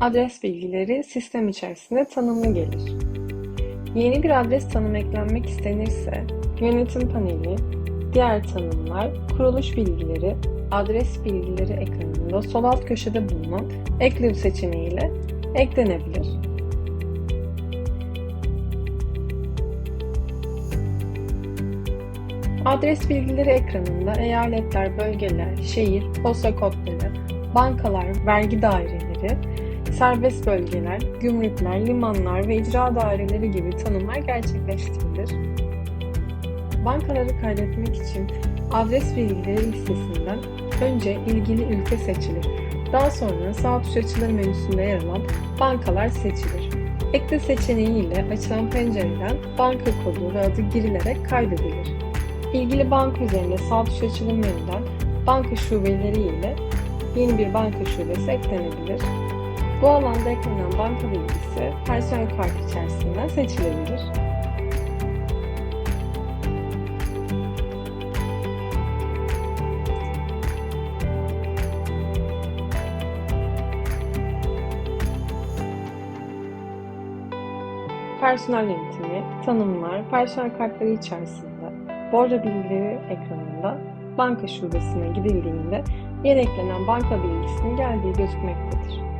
adres bilgileri sistem içerisinde tanımlı gelir. Yeni bir adres tanım eklenmek istenirse yönetim paneli, diğer tanımlar, kuruluş bilgileri, adres bilgileri ekranında sol alt köşede bulunan ekle seçeneğiyle eklenebilir. Adres bilgileri ekranında eyaletler, bölgeler, şehir, posta kodları, bankalar, vergi daireleri, serbest bölgeler, gümrükler, limanlar ve icra daireleri gibi tanımlar gerçekleştirilir. Bankaları kaydetmek için adres bilgileri listesinden önce ilgili ülke seçilir. Daha sonra sağ tuş açılır menüsünde yer alan bankalar seçilir. Ekle seçeneği ile açılan pencereden banka kodu ve adı girilerek kaydedilir. İlgili banka üzerinde sağ tuş açılım menüden banka şubeleri ile yeni bir banka şubesi eklenebilir. Bu alanda eklenen banka bilgisi personel kart içerisinden seçilebilir. Personel yönetimi, tanımlar, personel kartları içerisinde borca bilgileri ekranında banka şubesine gidildiğinde yeni eklenen banka bilgisinin geldiği gözükmektedir.